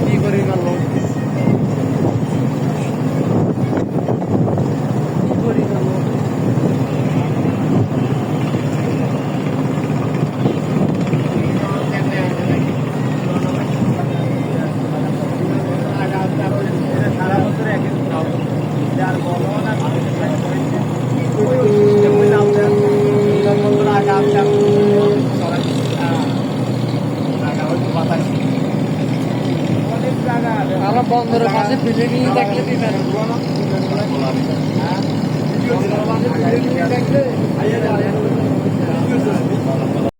ਕੀ ਕਰੇ ਗੱਲ? ਹੋ আমরা বন্দরের পাশে বিল্ডিং থাকলে দিন